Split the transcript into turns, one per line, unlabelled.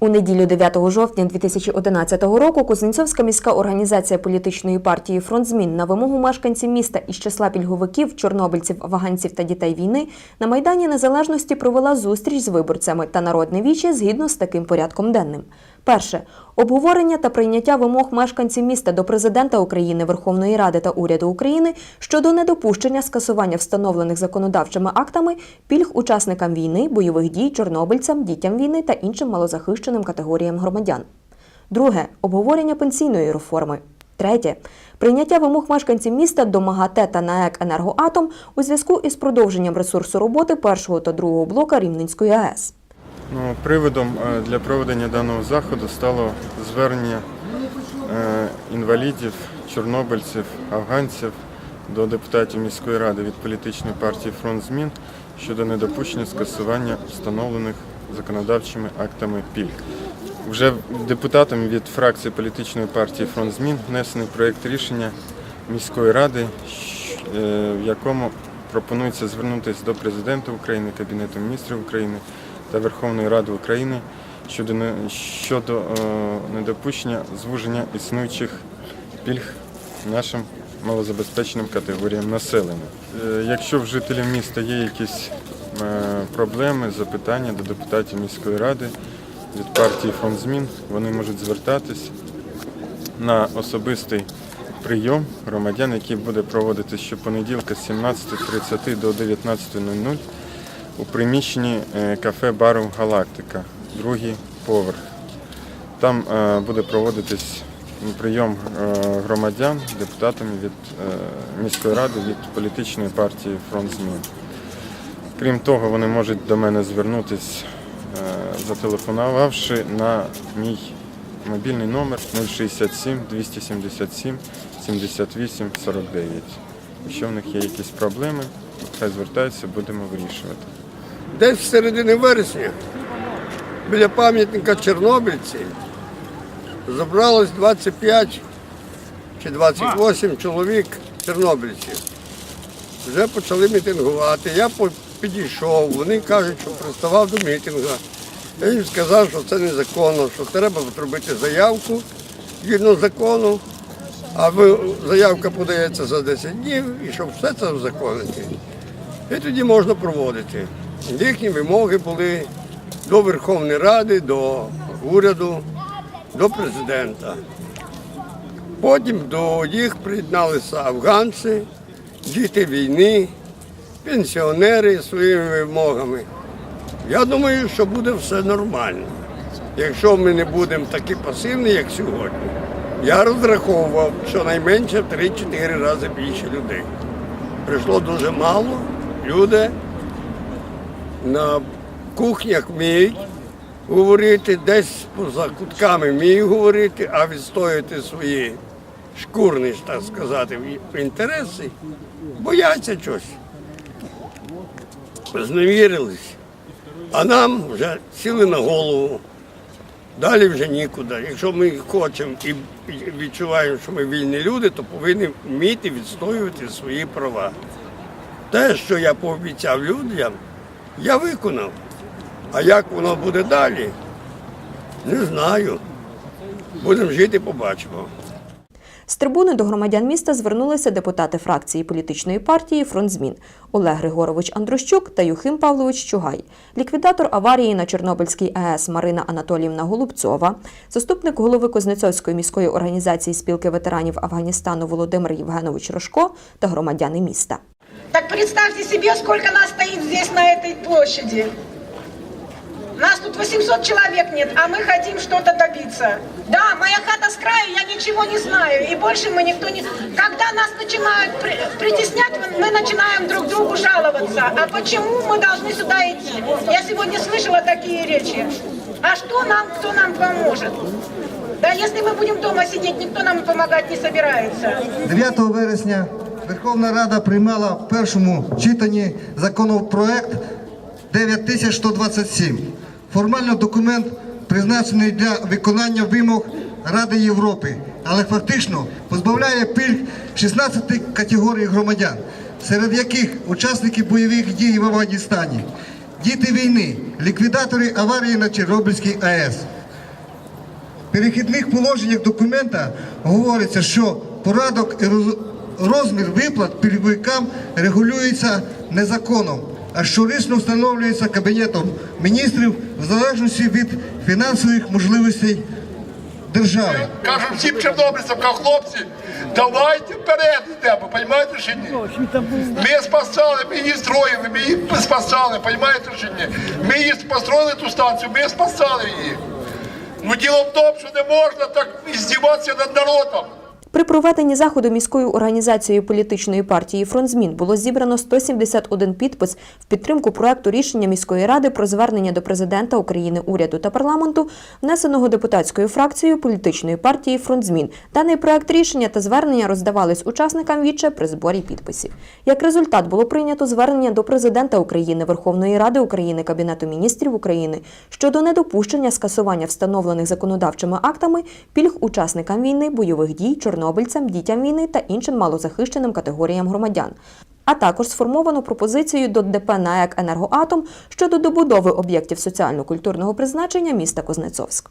У неділю 9 жовтня 2011 року Кузнецьовська міська організація політичної партії «Фронт змін» на вимогу мешканців міста із числа пільговиків, чорнобильців, ваганців та дітей війни на Майдані Незалежності провела зустріч з виборцями та народне віче згідно з таким порядком денним. Перше обговорення та прийняття вимог мешканців міста до президента України, Верховної Ради та уряду України щодо недопущення скасування встановлених законодавчими актами пільг учасникам війни, бойових дій, чорнобильцям, дітям війни та іншим малозахищеним категоріям громадян. Друге обговорення пенсійної реформи. Третє прийняття вимог мешканців міста до МАГАТЕ та НАЕК «Енергоатом» у зв'язку із продовженням ресурсу роботи першого та другого блока Рівненської АЕС.
Ну, приводом е, для проведення даного заходу стало звернення е, інвалідів, чорнобильців, афганців до депутатів міської ради від політичної партії Фронт змін щодо недопущення скасування встановлених законодавчими актами пільг. Вже депутатами від фракції політичної партії Фронт змін внесений проєкт рішення міської ради, е, в якому пропонується звернутися до президента України, Кабінету міністрів України та Верховної Ради України щодо, щодо е, недопущення звуження існуючих пільг нашим малозабезпеченим категоріям населення. Е, Якщо в жителів міста є якісь е, проблеми, запитання до депутатів міської ради від партії Фонд змін, вони можуть звертатись на особистий прийом громадян, який буде проводитися щопонеділка з 17.30 до 19.00 у приміщенні е, кафе бару Галактика, другий поверх. Там е, буде проводитись прийом е, громадян депутатами від міської ради від політичної партії Фронт змін. Крім того, вони можуть до мене звернутися, зателефонувавши на мій мобільний номер 067 277 78 49. Якщо в них є якісь проблеми, хай звертаються, будемо вирішувати.
Десь в середині вересня біля пам'ятника Чорнобильці зібралось 25 чи 28 чоловік чорнобильців. Вже почали мітингувати. Я підійшов, вони кажуть, що приставав до мітингу. Я їм сказав, що це незаконно, що треба зробити заявку згідно закону, а заявка подається за 10 днів і щоб все це узаконити. І тоді можна проводити. Їхні вимоги були до Верховної Ради, до уряду, до президента. Потім до їх приєдналися афганці, діти війни, пенсіонери своїми вимогами. Я думаю, що буде все нормально, якщо ми не будемо такі пасивні, як сьогодні. Я розраховував, що найменше в 3-4 рази більше людей. Прийшло дуже мало. Люди на кухнях вміють говорити, десь поза кутками вміють говорити, а відстояти свої шкурні, так сказати, інтереси, бояться чогось. Зневірились. А нам вже сіли на голову. Далі вже нікуди. Якщо ми хочемо і відчуваємо, що ми вільні люди, то повинні вміти відстоювати свої права. Те, що я пообіцяв людям, я виконав. А як воно буде далі, не знаю. Будемо жити, побачимо.
З трибуни до громадян міста звернулися депутати фракції політичної партії «Фронт змін» Олег Григорович Андрущук та Юхим Павлович Чугай, ліквідатор аварії на Чорнобильській АЕС Марина Анатоліївна Голубцова, заступник голови Кузнецовської міської організації спілки ветеранів Афганістану Володимир Євгенович Рожко та громадяни міста.
Так представьте себе, сколько нас стоит здесь на этой площади. Нас тут 800 человек нет, а мы хотим что-то добиться. Да, моя хата с краю, я ничего не знаю, и больше мы никто не... Когда нас начинают при- притеснять, мы начинаем друг другу жаловаться. А почему мы должны сюда идти? Я сегодня слышала такие речи. А что нам, кто нам поможет? Да если мы будем дома сидеть, никто нам помогать не собирается.
9 вересня Верховна Рада приймала в першому читанні законопроект 9127. Формально документ призначений для виконання вимог Ради Європи, але фактично позбавляє пільг 16 категорій громадян, серед яких учасники бойових дій в Афганістані, діти війни, ліквідатори аварії на Чорнобильській АЕС, В перехідних положеннях документа говориться, що порядок і роз- розмір виплат пільговикам регулюється не законом, а щорічно встановлюється Кабінетом міністрів в залежності від фінансових можливостей держави.
Кажу всім чорнобильцям, кажу, хлопці, давайте вперед йдемо, розумієте чи ні? Ми спасали, ми її строїли, ми її спасали, розумієте чи ні? Ми її построїли ту станцію, ми спасали її. Ну діло в тому, що не можна так здіватися над народом.
При проведенні заходу міською організацією політичної партії «Фронт змін» було зібрано 171 підпис в підтримку проекту рішення міської ради про звернення до президента України, уряду та парламенту, внесеного депутатською фракцією політичної партії «Фронт змін». Даний проект рішення та звернення роздавались учасникам віче при зборі підписів. Як результат було прийнято звернення до президента України, Верховної Ради України, Кабінету міністрів України щодо недопущення скасування встановлених законодавчими актами пільг учасникам війни, бойових дій, чорнобильцям, дітям війни та іншим малозахищеним категоріям громадян. А також сформовано пропозицію до ДП НАЕК «Енергоатом» щодо добудови об'єктів соціально-культурного призначення міста Кузнецовськ.